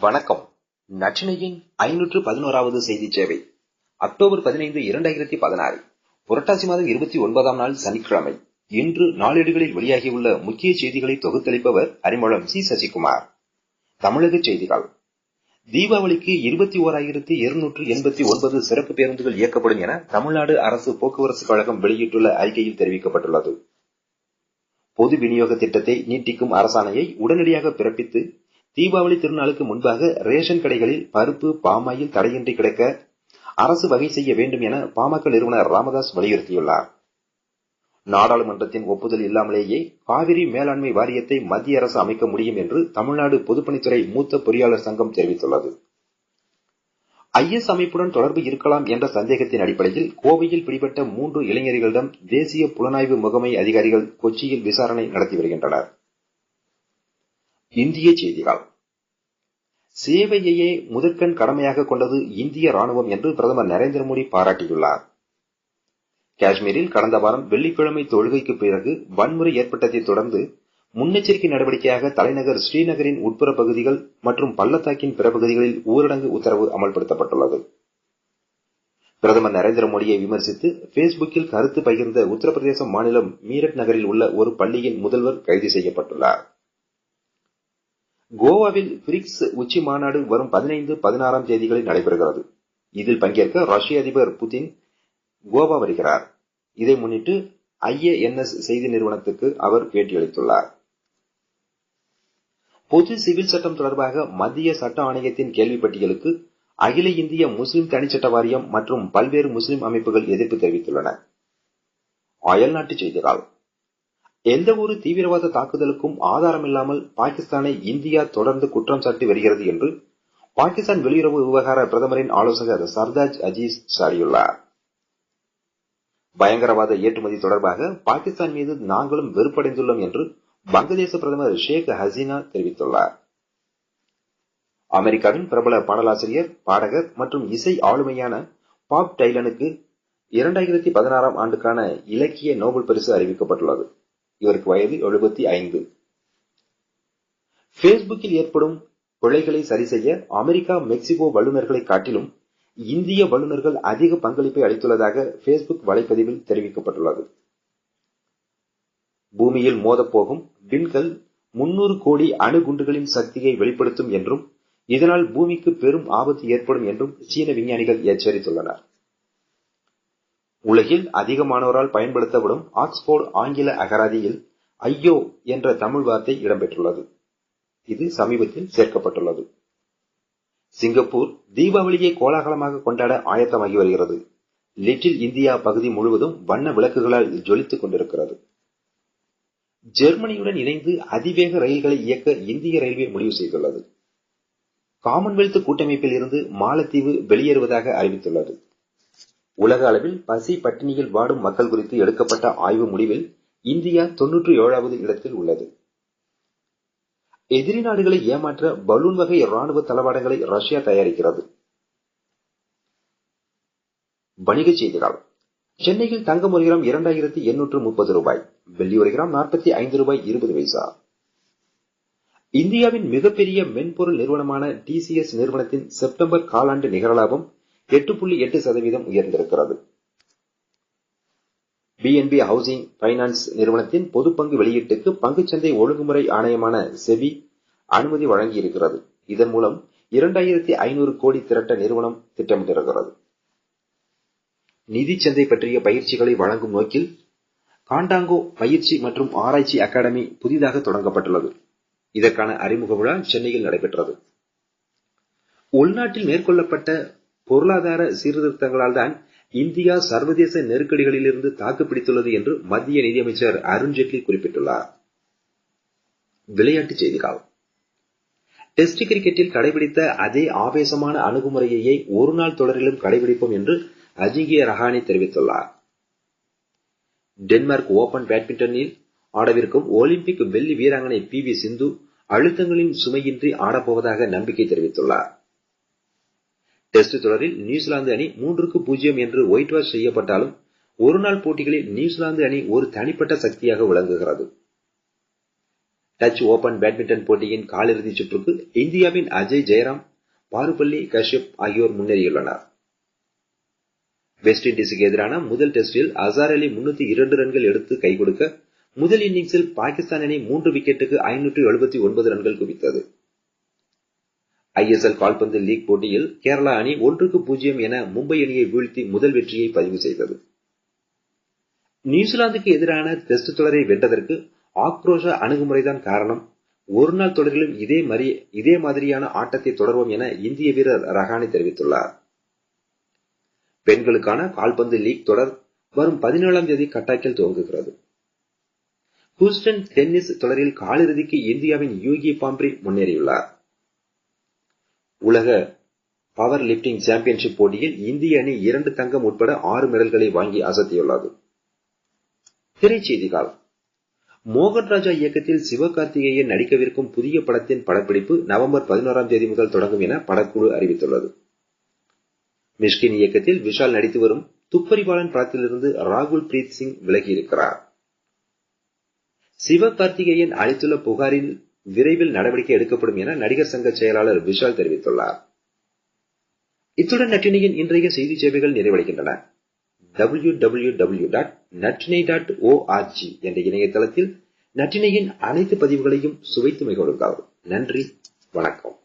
வணக்கம். நச்சினையின் ஐநூற்று பதினோராவது செய்தி சேவை. அக்டோபர் பதினைந்து இரண்டாயிரத்தி பதினாறு. புரட்டாசி மாதம் இருபத்தி ஒன்பதாம் நாள் சனிக்கிழமை. இன்று நாளேடுகளில் வெளியாகியுள்ள முக்கிய செய்திகளை தொகுத்தளிப்பவர் அறிமுகம் சி. சசிகுமார். தமிழக செய்திகள். தீபாவளிக்கு இருபத்தி ஓராயிரத்தி இருநூற்று எண்பத்தி ஒன்பது சிறப்பு பேருந்துகள் இயக்கப்படும் என தமிழ்நாடு அரசு போக்குவரத்து கழகம் வெளியிட்டுள்ள அறிக்கையில் தெரிவிக்கப்பட்டுள்ளது. பொது விநியோக திட்டத்தை நீட்டிக்கும் அரசாணையை உடனடியாக பிறப்பித்து தீபாவளி திருநாளுக்கு முன்பாக ரேஷன் கடைகளில் பருப்பு பாமாயில் தடையின்றி கிடைக்க அரசு வகை செய்ய வேண்டும் என பாமக நிறுவனர் ராமதாஸ் வலியுறுத்தியுள்ளார். நாடாளுமன்றத்தின் ஒப்புதல் இல்லாமலேயே காவிரி மேலாண்மை வாரியத்தை மத்திய அரசு அமைக்க முடியும் என்று தமிழ்நாடு பொதுப்பணித்துறை மூத்த பொறியாளர் சங்கம் தெரிவித்துள்ளது. ஐஎஸ் அமைப்புடன் தொடர்பு இருக்கலாம் என்ற சந்தேகத்தின் அடிப்படையில் கோவையில் பிடிபட்ட மூன்று இளைஞர்களிடம் தேசிய புலனாய்வு முகமை அதிகாரிகள் கொச்சியில் விசாரணை நடத்தி வருகின்றனர். இந்திய செய்திகள். சேவையையே முதற்கண் கடமையாக கொண்டது இந்திய ராணுவம் என்று பிரதமர் நரேந்திர மோடி பாராட்டியுள்ளார். காஷ்மீரில் கடந்த வாரம் வெள்ளிக்கிழமை தொழுகைக்கு பிறகு வன்முறை ஏற்பட்டதை தொடர்ந்து முன்னெச்சரிக்கை நடவடிக்கையாக தலைநகர் ஸ்ரீநகரின் உட்புற பகுதிகள் மற்றும் பள்ளத்தாக்கின் பிற பகுதிகளில் ஊரடங்கு உத்தரவு அமல்படுத்தப்பட்டுள்ளது. பிரதமர் நரேந்திர மோடியை விமர்சித்து பேஸ்புக்கில் கருத்து பகிர்ந்த உத்தரப்பிரதேச மாநிலம் மீரட் நகரில் உள்ள ஒரு பள்ளியின் முதல்வர் கைது செய்யப்பட்டுள்ளார். கோவாவில் பிரிக்ஸ் உச்சி மாநாடு வரும் பதினைந்து பதினாறாம் தேதிகளில் நடைபெறுகிறது. இதில் பங்கேற்க ரஷ்ய அதிபர் புதின் கோவா வருகிறார். இதை முன்னிட்டு ஐஏஎன்எஸ் செய்தி நிறுவனத்துக்கு அவர் பேட்டியளித்துள்ளார். பொது சிவில் சட்டம் தொடர்பாக மத்திய சட்ட ஆணையத்தின் கேள்வி பட்டியலுக்கு அகில இந்திய முஸ்லிம் தனிச்சட்ட வாரியம் மற்றும் பல்வேறு முஸ்லிம் அமைப்புகள் எதிர்ப்பு தெரிவித்துள்ளன. அயல்நாட்டு செய்திகள். எந்த ஒரு தீவிரவாத தாக்குதலுக்கும் ஆதாரமில்லாமல் பாகிஸ்தானை இந்தியா தொடர்ந்து குற்றம் சாட்டி வருகிறது என்று பாகிஸ்தான் வெளியுறவு விவகார பிரதமரின் ஆலோசகர் சர்தாஜ் அஜீஸ் சாடியுள்ளார். பயங்கரவாத ஏற்றுமதி தொடர்பாக பாகிஸ்தான் மீது நாங்களும் வெறுப்படைந்துள்ளோம் என்று வங்கதேச பிரதமர் ஷேக் ஹசீனா தெரிவித்துள்ளார். அமெரிக்காவின் பிரபல பாடலாசிரியர் பாடகர் மற்றும் இசை ஆளுமையான பாப் டைலனுக்கு இரண்டாயிரத்தி பதினாறாம் ஆண்டுக்கான இலக்கிய நோபல் பரிசு அறிவிக்கப்பட்டுள்ளது. இவருக்கு வயது எழுபத்தி ஐந்து. பேஸ்புக்கில் ஏற்படும் பிழைகளை சரி செய்ய அமெரிக்கா மெக்சிகோ வல்லுநர்களை காட்டிலும் இந்திய வல்லுநர்கள் அதிக பங்களிப்பை அளித்துள்ளதாக பேஸ்புக் வலைப்பதிவில் தெரிவிக்கப்பட்டுள்ளது. பூமியில் மோதப்போகும் விண்கல் முன்னூறு கோடி அணுகுண்டுகளின் சக்தியை வெளிப்படுத்தும் என்றும் இதனால் பூமிக்கு பெரும் ஆபத்து ஏற்படும் என்றும் சீன விஞ்ஞானிகள் எச்சரித்துள்ளனர். உலகில் அதிகமானோரால் பயன்படுத்தப்படும் ஆக்ஸ்போர்டு ஆங்கில அகராதியில் ஐயோ என்ற தமிழ் வார்த்தை இடம்பெற்றுள்ளது. இது சமீபத்தில் சேர்க்கப்பட்டுள்ளது. சிங்கப்பூர் தீபாவளியை கோலாகலமாக கொண்டாட ஆயத்தமாகி வருகிறது. லிட்டில் இந்தியா பகுதி முழுவதும் வண்ண விளக்குகளால் ஜொலித்துக் கொண்டிருக்கிறது. ஜெர்மனியுடன் இணைந்து அதிவேக ரயில்களை இயக்க இந்திய ரயில்வே முடிவு செய்துள்ளது. காமன்வெல்த் கூட்டமைப்பில் இருந்து மாலத்தீவு வெளியேறுவதாக அறிவித்துள்ளது. உலக அளவில் பசி பட்டினியில் வாடும் மக்கள் குறித்து எடுக்கப்பட்ட ஆய்வு முடிவில் இந்தியா தொன்னூற்றி ஏழாவது இடத்தில் உள்ளது. எதிரி நாடுகளை ஏமாற்ற பலூன் வகை ராணுவ தளவாடங்களை ரஷ்யா தயாரிக்கிறது. வணிகச் செய்திகள். சென்னையில் தங்கம் ஒரு கிராம் இரண்டாயிரத்தி எண்ணூற்று முப்பது ரூபாய் வெள்ளி ஒரு கிராம் நாற்பத்தி ஐந்து ரூபாய் இருபது பைசா. இந்தியாவின் மிகப்பெரிய மென்பொருள் நிறுவனமான டிசிஎஸ் நிறுவனத்தின் செப்டம்பர் காலாண்டு நிகரலாபம் எட்டு புள்ளி எட்டு சதவீதம் உயர்ந்திருக்கிறது. பிஎன்பி ஹவுசிங் பைனான்ஸ் நிறுவனத்தின் பொது பங்கு வெளியீட்டுக்கு பங்குச்சந்தை ஒழுங்குமுறை ஆணையமான செபி அனுமதி வழங்கியிருக்கிறது. இதன் மூலம் இரண்டாயிரத்தி ஐநூறு கோடி திரட்ட நிறுவனம் திட்டமிட்டிருக்கிறது. நிதிச்சந்தை பற்றிய பயிற்சிகளை வழங்கும் நோக்கில் காண்டாங்கோ பயிற்சி மற்றும் ஆராய்ச்சி அகாடமி புதிதாக தொடங்கப்பட்டுள்ளது. இதற்கான அறிமுக விழா சென்னையில் நடைபெற்றது. உள்நாட்டில் மேற்கொள்ளப்பட்ட பொருளாதார சீர்திருத்தங்களால் தான் இந்தியா சர்வதேச நெருக்கடிகளிலிருந்து தாக்குப்பிடித்துள்ளது என்று மத்திய நிதியமைச்சர் அருண்ஜேட்லி குறிப்பிட்டுள்ளார். விளையாட்டுச் செய்திகள். டெஸ்ட் கிரிக்கெட்டில் கடைபிடித்த அதே ஆவேசமான அணுகுமுறையையே ஒருநாள் தொடரிலும் கடைபிடிப்போம் என்று அஜிங்கிய ரஹானி தெரிவித்துள்ளார். டென்மார்க் ஓபன் பேட்மிண்டனில் ஆடவிருக்கும் ஒலிம்பிக் வெள்ளி வீராங்கனை பி வி சிந்து அழுத்தங்களின் சுமையின்றி ஆடப்போவதாக நம்பிக்கை தெரிவித்துள்ளார். டெஸ்ட் தொடரில் நியூசிலாந்து அணி மூன்றுக்கு பூஜ்ஜியம் என்று ஒயிட் வாஷ் செய்யப்பட்டாலும் ஒருநாள் போட்டிகளில் நியூசிலாந்து அணி ஒரு தனிப்பட்ட சக்தியாக விளங்குகிறது. டச் ஓபன் பேட்மிண்டன் போட்டியின் காலிறுதி சுற்றுக்கு இந்தியாவின் அஜய் ஜெயராம் பாருபள்ளி கஷ்யப் ஆகியோர் முன்னேறியுள்ளனர். வெஸ்ட் இண்டீஸுக்கு எதிரான முதல் டெஸ்டில் அசார் அலி முன்னூத்தி இரண்டு ரன்கள் எடுத்து கை கொடுக்க முதல் இன்னிங்ஸில் பாகிஸ்தான் அணி மூன்று விக்கெட்டுக்கு ஐநூற்று எழுபத்தி ஒன்பது ரன்கள் குவித்தது. ஐஎஸ்எல் கால்பந்து லீக் போட்டியில் கேரளா அணி ஒன்றுக்கு பூஜ்ஜியம் என மும்பை அணியை வீழ்த்தி முதல் வெற்றியை பதிவு செய்தது. நியூசிலாந்துக்கு எதிரான டெஸ்ட் தொடரை வென்றதற்கு ஆக்ரோஷ அணுகுமுறைதான் காரணம். ஒருநாள் தொடரிலும் இதே இதே மாதிரியான ஆட்டத்தை தொடர்வோம் என இந்திய வீரர் ரஹானி தெரிவித்துள்ளார். பெண்களுக்கான கால்பந்து லீக் தொடர் வரும் பதினேழாம் தேதி கட்டாக்கில் துவங்குகிறது. ஹூஸ்டன் டென்னிஸ் தொடரில் காலிறுதிக்கு இந்தியாவின் யூகி பாம்ப்ரி முன்னேறியுள்ளார். உலக பவர் லிப்டிங் சாம்பியன்ஷிப் போட்டியில் இந்திய அணி இரண்டு தங்கம் உட்பட ஆறு மெடல்களை வாங்கி அசத்தியுள்ளது. திரைச்செய்திகள். மோகன் ராஜா இயக்கத்தில் சிவகார்த்திகேயன் நடிக்கவிருக்கும் புதிய படத்தின் படப்பிடிப்பு நவம்பர் பதினோராம் தேதி முதல் தொடங்கும் என படக்குழு அறிவித்துள்ளது. மிஷ்கின் இயக்கத்தில் விஷால் நடித்து வரும் துப்பறிவாளன் படத்திலிருந்து ராகுல் பிரீத் சிங் விலகியிருக்கிறார். சிவகார்த்திகேயன் அளித்துள்ள புகாரில் விரைவில் நடவடிக்கை எடுக்கப்படும் என நடிகர் சங்க செயலாளர் விஷால் தெரிவித்துள்ளார். இத்துடன் நட்டினியின் இன்றைய செய்தி சேவைகள் நிறைவடைகின்றன. டபிள்யூ டபிள்யூ டபிள்யூ டாட் நட்டினை டாட் ஓஆர்ஜி என்ற இணையதளத்தில் நற்றினையின் அனைத்து பதிவுகளையும் சுவைத்து மிகொடுங்கள் நன்றி. வணக்கம்.